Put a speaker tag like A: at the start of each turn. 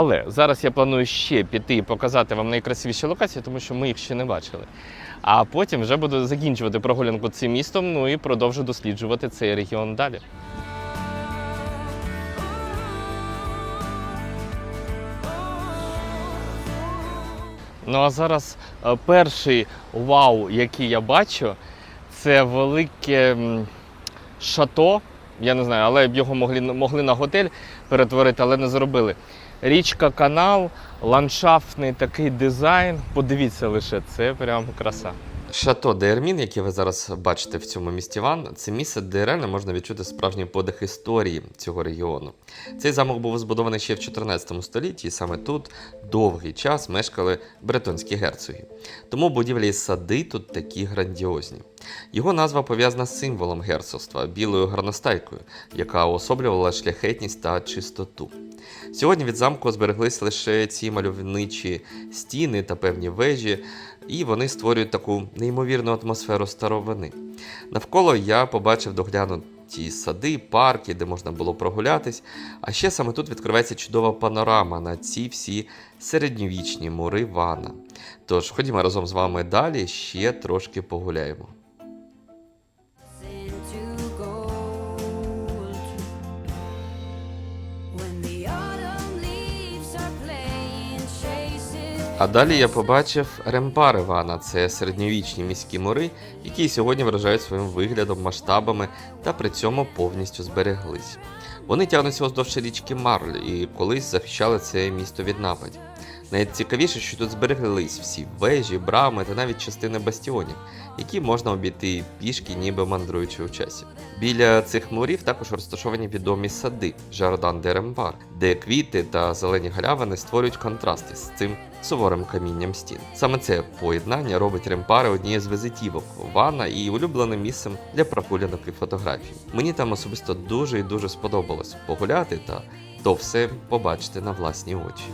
A: Але зараз я планую ще піти і показати вам найкрасивіші локації, тому що ми їх ще не бачили. А потім вже буду закінчувати прогулянку цим містом, ну і продовжу досліджувати цей регіон далі. Ну а зараз е, перший вау, який я бачу, це велике шато. Я не знаю, але б його могли, могли на готель перетворити, але не зробили. Річка, канал, ландшафтний такий дизайн. Подивіться лише, це прям краса. Шато Дермін, яке ви зараз бачите в цьому місті Ван, це місце, де реально можна відчути справжній подих історії цього регіону. Цей замок був збудований ще в 14 столітті, і саме тут довгий час мешкали бретонські герцоги. Тому будівлі і сади тут такі грандіозні. Його назва пов'язана з символом герцогства білою гарностайкою, яка уособлювала шляхетність та чистоту. Сьогодні від замку збереглись лише ці мальовничі стіни та певні вежі, і вони створюють таку неймовірну атмосферу старовини. Навколо я побачив доглянуті сади, парки, де можна було прогулятись. А ще саме тут відкривається чудова панорама на ці всі середньовічні мури Вана. Тож ходімо разом з вами далі, ще трошки погуляємо. А далі я побачив ремпар Івана. Це середньовічні міські мури, які сьогодні вражають своїм виглядом, масштабами та при цьому повністю збереглись. Вони тягнуться вздовж річки Марль і колись захищали це місто від нападів. Найцікавіше, що тут збереглись всі вежі, брами та навіть частини бастіонів, які можна обійти пішки, ніби мандруючи у часі. Біля цих мурів також розташовані відомі сади Жардан де Ремпар, де квіти та зелені галявини створюють контрасти з цим суворим камінням стін. Саме це поєднання робить ремпари однією з візитівок Вана і улюбленим місцем для прогулянок і фотографій. Мені там особисто дуже і дуже сподобалось погуляти та то все побачити на власні очі.